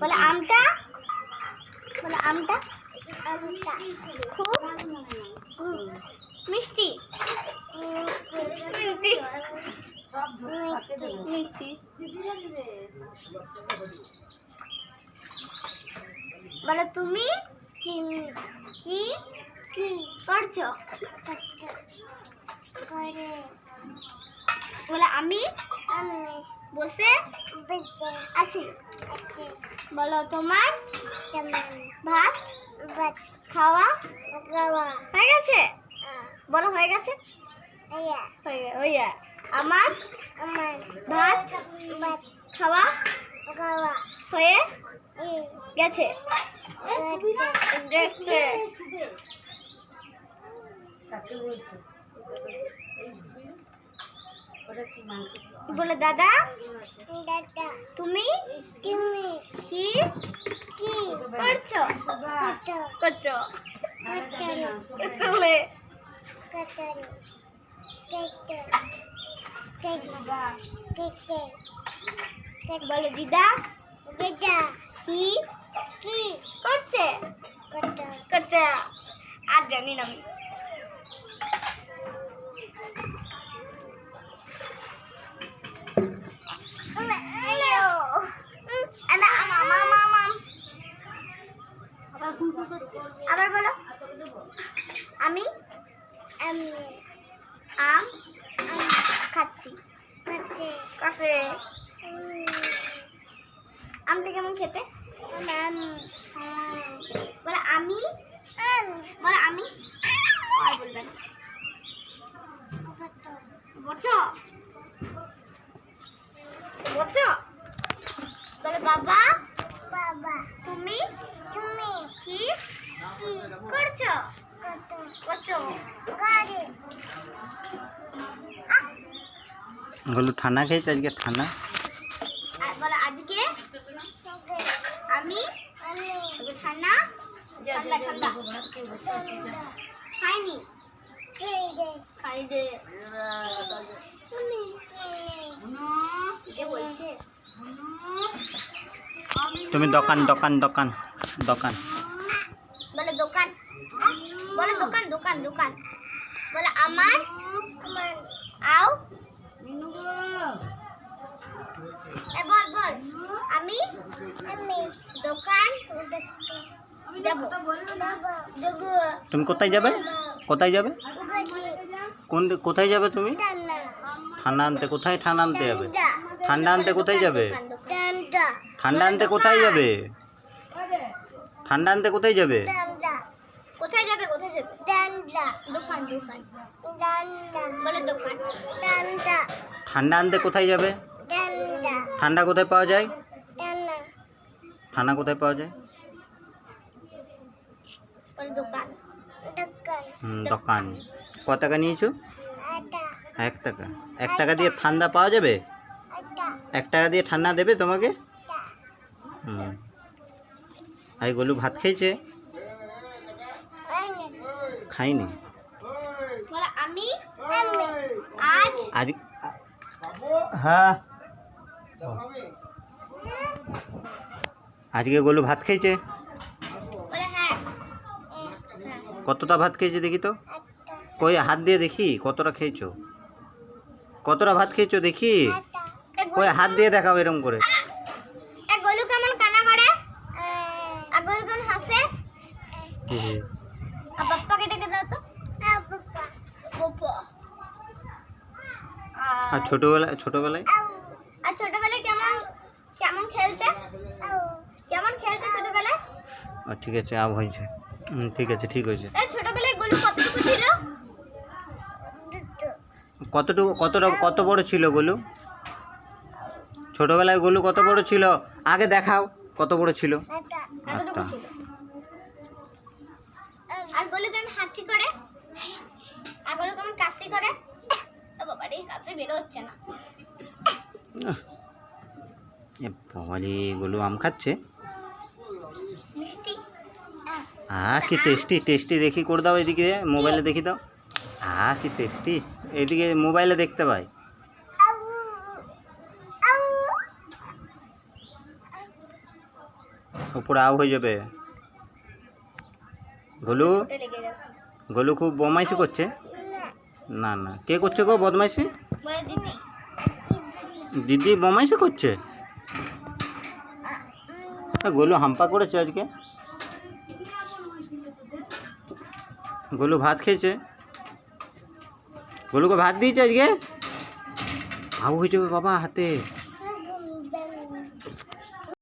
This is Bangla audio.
বলে আমটা? বলে আমটা? খুব মিষ্টি। বলে তুমি কি কি করছ? বলে আমি বসে আছি। বলো তোমার ভাত খাওয়া হয়ে গেছে? বলো হয়ে গেছে? হয়ে গে- আমার ভাত খাওয়া হয়ে গেছে। গেছে। বলে দাদা? তুমি? কি? কি করছ? করছ? তুলে বলে দিদা? কি? কি? করছে? করছে। আর জানি না আমি আবার বলো আমি আম খাচ্ছি কাছে আমটা কেমন খেতে? বলে আমি? বলে আমি আর বলবে না বলছো বলছো বলে বাবা বাবা তুমি তুমি কি কি করছ করছ গলু ঠান্ডা খেয়েছে আজকে ঠান্ডা আজকে আমি ঠান্ডা ঠান্ডা ঠান্ডা। খাইনি। খাই দে তুমি দোকান দোকান দোকান দোকান। বলে দোকান। বলে দোকান দোকান দোকান। বলে আমার আও বল বল। আমি? দোকান তুমি কোথায় যাবে? কোথায় যাবে? কোন কোথায় যাবে তুমি? ঠান্ডা। আনতে কোথায়? ঠান্ডা আনতে যাবে। ঠান্ডা। আনতে কোথায় যাবে? ঠান্ডা আনতে কোথায় যাবে? ঠান্ডা আনতে কোথায় যাবে? কোথায় যাবে কোথায় যাবে? ডান্ডা দোকান দোকান। ডান্ডা বলে দোকান। ডান্ডা। ঠান্ডা আনতে কোথায় যাবে? ডান্ডা। ঠান্ডা কোথায় পাওয়া যায়? ডান্ডা। ঠান্ডা কোথায় পাওয়া যায়? বলে দোকান। দোকান। হুম, দোকান। ক টাকা নিয়েছো? এক টাকা। এক টাকা দিয়ে ঠান্ডা পাওয়া যাবে? এক টাকা দিয়ে ঠান্ডা দেবে তোমাকে? হুম। আর গলু ভাত খেয়েছে? খাইনি। বলে আমি আজ? আজ হ্যাঁ। আজকে গলু ভাত খেয়েছে? হ্যাঁ। কতটা ভাত খেয়েছে দেখি তো? কই হাত দিয়ে দেখি কতটা খেয়েছো? কতটা ভাত খেয়েছো দেখি? কই হাত দিয়ে দেখাও এরকম করে। এ কেমন কানা করে? আর গলু কেমন হাসে আর বাপ্পাকে ডেকে দাও তো বাপ্পা বাপ্পা আর ছোটবেলায়? ছোটবেলায় আর ছোটবেলায় কেমন কেমন খেলতে? কেমন খেলতে ছোটবেলায়? আর ঠিক আছে আব হয়েছে। হুম, ঠিক আছে ঠিক হয়েছে। এই ছোটবেলায় গলু কতটুকু ছিল? কতটুকু কতটা কত বড় ছিল গোলু? ছোটবেলায় গোলু কত বড় ছিল? আগে দেখাও কত বড় ছিল? এতটুকু থেকে গোলু আম খাচ্ছে? টেস্টি টেস্টি দেখি করে দাও এদিকে মোবাইলে দাও। কি টেস্টি এদিকে মোবাইলে দেখতে পাই। উপরে আউ হয়ে যাবে। গোলু? গোলু খুব বদমাইশি করছে? না না। কে করছে গো বদমাইশি? দিদি সে করছে? গোলু হাম্পা করেছে আজকে। গোলু ভাত খেয়েছে। গোলুকে ভাত দিয়েছে আজকে? আবু হয়েছে বাবা হাতে।